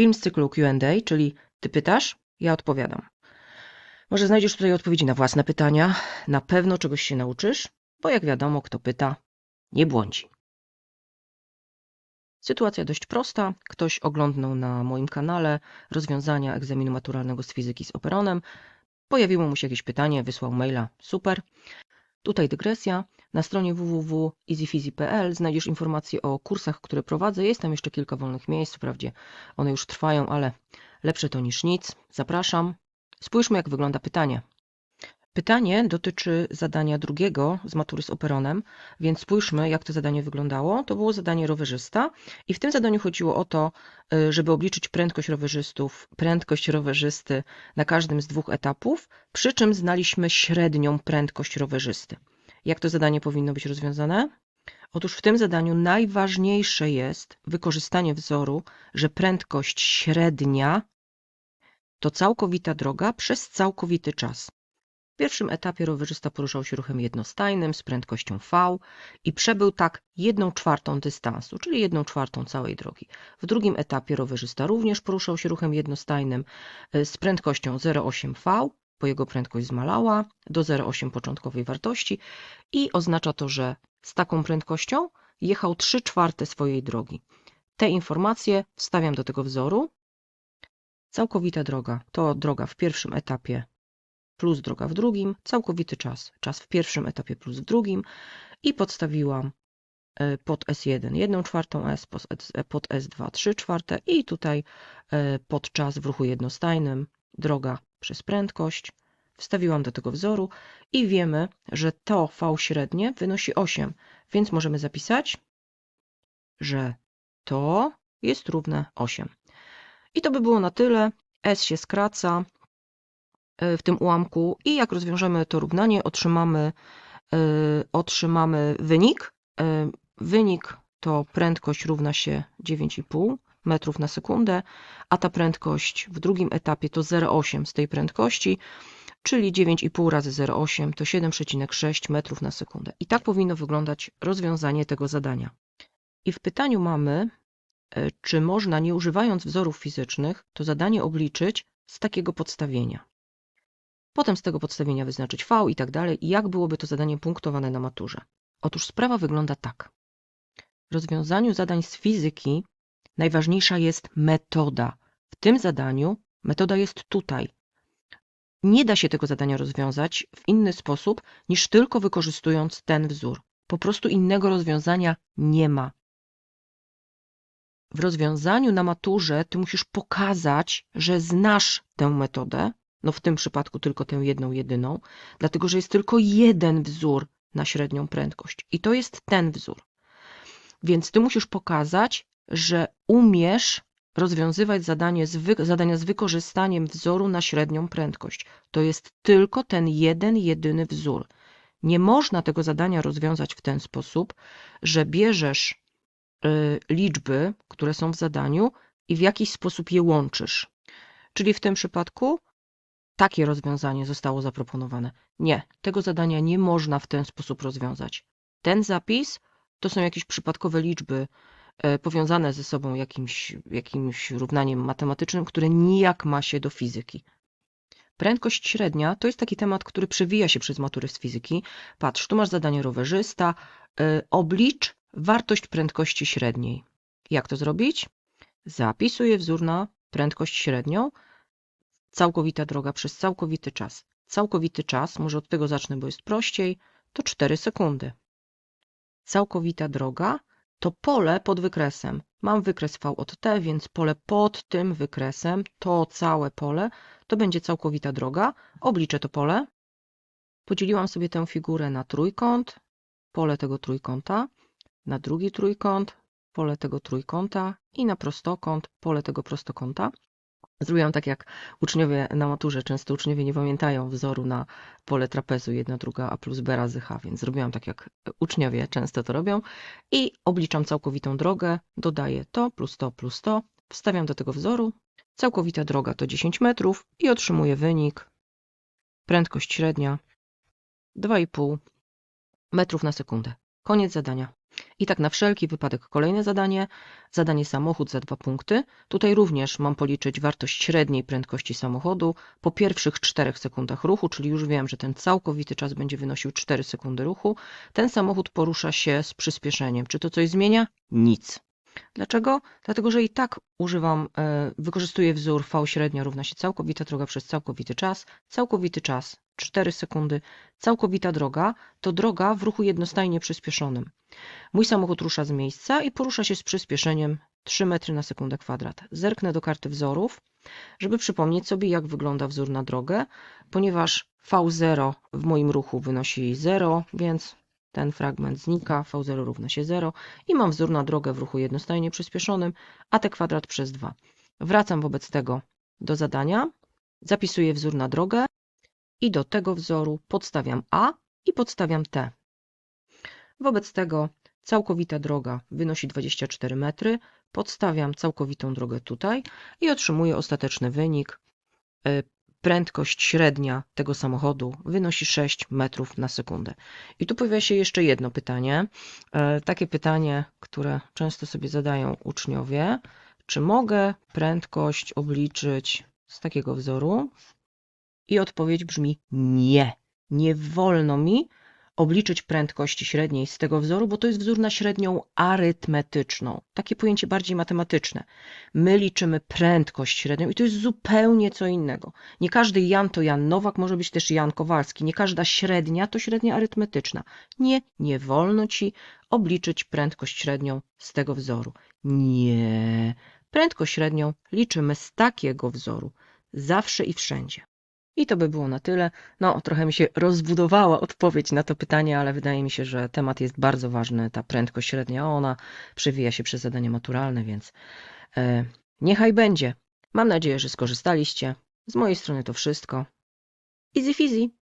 Film z cyklu Q&A, czyli ty pytasz, ja odpowiadam. Może znajdziesz tutaj odpowiedzi na własne pytania, na pewno czegoś się nauczysz, bo jak wiadomo, kto pyta, nie błądzi. Sytuacja dość prosta. Ktoś oglądnął na moim kanale rozwiązania egzaminu maturalnego z fizyki z Operonem. Pojawiło mu się jakieś pytanie, wysłał maila. Super. Tutaj dygresja. Na stronie www.easyfizy.pl znajdziesz informacje o kursach, które prowadzę. Jest tam jeszcze kilka wolnych miejsc, wprawdzie one już trwają, ale lepsze to niż nic. Zapraszam. Spójrzmy, jak wygląda pytanie. Pytanie dotyczy zadania drugiego z matury z operonem, więc spójrzmy, jak to zadanie wyglądało. To było zadanie rowerzysta i w tym zadaniu chodziło o to, y, żeby obliczyć prędkość rowerzystów, prędkość rowerzysty na każdym z dwóch etapów, przy czym znaliśmy średnią prędkość rowerzysty. Jak to zadanie powinno być rozwiązane? Otóż w tym zadaniu najważniejsze jest wykorzystanie wzoru, że prędkość średnia to całkowita droga przez całkowity czas. W pierwszym etapie rowerzysta poruszał się ruchem jednostajnym z prędkością v i przebył tak jedną czwartą dystansu, czyli jedną czwartą całej drogi. W drugim etapie rowerzysta również poruszał się ruchem jednostajnym y, z prędkością 0,8 v, bo jego prędkość zmalała do 0,8 początkowej wartości i oznacza to, że z taką prędkością jechał 3 czwarte swojej drogi. Te informacje wstawiam do tego wzoru. Całkowita droga to droga w pierwszym etapie plus droga w drugim, całkowity czas, czas w pierwszym etapie plus w drugim i podstawiłam e, pod S1 1 czwartą S, pod S- pod S2 3 czwarte i tutaj e, pod czas w ruchu jednostajnym droga przez prędkość. Wstawiłam do tego wzoru i wiemy, że to V średnie wynosi 8, więc możemy zapisać, że to jest równe 8. I to by było na tyle. S się skraca, e, w tym ułamku i jak rozwiążemy to równanie, otrzymamy, e, otrzymamy wynik. E, Wynik to prędkość równa się 9,5 metrów na sekundę, a ta prędkość w drugim etapie to 0,8 z tej prędkości, czyli 9,5 razy 0,8 to 7,6 metrów na sekundę. I tak powinno wyglądać rozwiązanie tego zadania. I w pytaniu mamy, e, czy można, nie używając wzorów fizycznych, to zadanie obliczyć z takiego podstawienia. Potem z tego podstawienia wyznaczyć V i tak dalej. I jak byłoby to zadanie punktowane na maturze? Otóż sprawa wygląda tak. W rozwiązaniu zadań z fizyki najważniejsza jest metoda. W tym zadaniu metoda jest tutaj. Nie da się tego zadania rozwiązać w inny sposób niż tylko wykorzystując ten wzór. Po prostu innego rozwiązania nie ma. W rozwiązaniu na maturze ty musisz pokazać, że znasz tę metodę, no w tym przypadku tylko tę jedną, jedyną, dlatego że jest tylko jeden wzór na średnią prędkość i to jest ten wzór. Więc ty musisz pokazać, że umiesz rozwiązywać zadanie z zadania z wykorzystaniem wzoru na średnią prędkość. To jest tylko ten jeden, jedyny wzór. Nie można tego zadania rozwiązać w ten sposób, że bierzesz y, liczby, które są w zadaniu i w jakiś sposób je łączysz. Czyli w tym przypadku takie rozwiązanie zostało zaproponowane. Nie, tego zadania nie można w ten sposób rozwiązać. Ten zapis to są jakieś przypadkowe liczby powiązane ze sobą jakimś, jakimś równaniem matematycznym, które nijak ma się do fizyki. Prędkość średnia to jest taki temat, który przewija się przez matury z fizyki. Patrz, tu masz zadanie rowerzysta, y, oblicz wartość prędkości średniej. Jak to zrobić? Zapisuję wzór na prędkość średnią, całkowita droga przez całkowity czas. Całkowity czas, może od tego zacznę, bo jest prościej, to 4 sekundy. Całkowita droga to pole pod wykresem. Mam wykres V od T, więc pole pod tym wykresem, to całe pole, to będzie całkowita droga. Obliczę to pole. Podzieliłam sobie tę figurę na trójkąt, pole tego trójkąta, na drugi trójkąt, pole tego trójkąta i na prostokąt, pole tego prostokąta. Zrobiłam tak jak uczniowie na maturze. Często uczniowie nie pamiętają wzoru na pole trapezu 1 druga a plus b razy h, więc zrobiłam tak jak uczniowie często to robią i obliczam całkowitą drogę, dodaję to plus to plus to, wstawiam do tego wzoru. Całkowita droga to 10 metrów i otrzymuję wynik. Prędkość średnia 2,5 metrów na sekundę. Koniec zadania. I tak na wszelki wypadek kolejne zadanie. Zadanie samochód za dwa punkty. Tutaj również mam policzyć wartość średniej prędkości samochodu po pierwszych 4 sekundach ruchu, czyli już wiem, że ten całkowity czas będzie wynosił 4 sekundy ruchu. Ten samochód porusza się z przyspieszeniem. Czy to coś zmienia? Nic. Dlaczego? Dlatego, że i tak używam, e, wykorzystuję wzór V średnia równa się całkowita droga przez całkowity czas. Całkowity czas 4 sekundy. Całkowita droga to droga w ruchu jednostajnie przyspieszonym. Mój samochód rusza z miejsca i porusza się z przyspieszeniem 3 metry na sekundę kwadrat. Zerknę do karty wzorów, żeby przypomnieć sobie, jak wygląda wzór na drogę, ponieważ V0 w moim ruchu wynosi 0, więc ten fragment znika, V0 równa się 0 i mam wzór na drogę w ruchu jednostajnie przyspieszonym, a t kwadrat przez 2. Wracam wobec tego do zadania, zapisuję wzór na drogę i do tego wzoru podstawiam A i podstawiam T. Wobec tego całkowita droga wynosi 24 metry, podstawiam całkowitą drogę tutaj i otrzymuję ostateczny wynik. Y, Prędkość średnia tego samochodu wynosi 6 metrów na sekundę. I tu pojawia się jeszcze jedno pytanie. E, Takie pytanie, które często sobie zadają uczniowie. Czy mogę prędkość obliczyć z takiego wzoru? I odpowiedź brzmi nie. Nie wolno mi obliczyć prędkości średniej z tego wzoru, bo to jest wzór na średnią arytmetyczną. Takie pojęcie bardziej matematyczne. My liczymy prędkość średnią i to jest zupełnie co innego. Nie każdy Jan to Jan Nowak, może być też Jan Kowalski. Nie każda średnia to średnia arytmetyczna. Nie, nie wolno ci obliczyć prędkość średnią z tego wzoru. Nie. Prędkość średnią liczymy z takiego wzoru. Zawsze i wszędzie. I to by było na tyle. No, trochę mi się rozbudowała odpowiedź na to pytanie, ale wydaje mi się, że temat jest bardzo ważny. Ta prędkość średnia, ona przewija się przez zadania maturalne, więc e, niechaj będzie. Mam nadzieję, że skorzystaliście. Z mojej strony to wszystko. Easy fizy.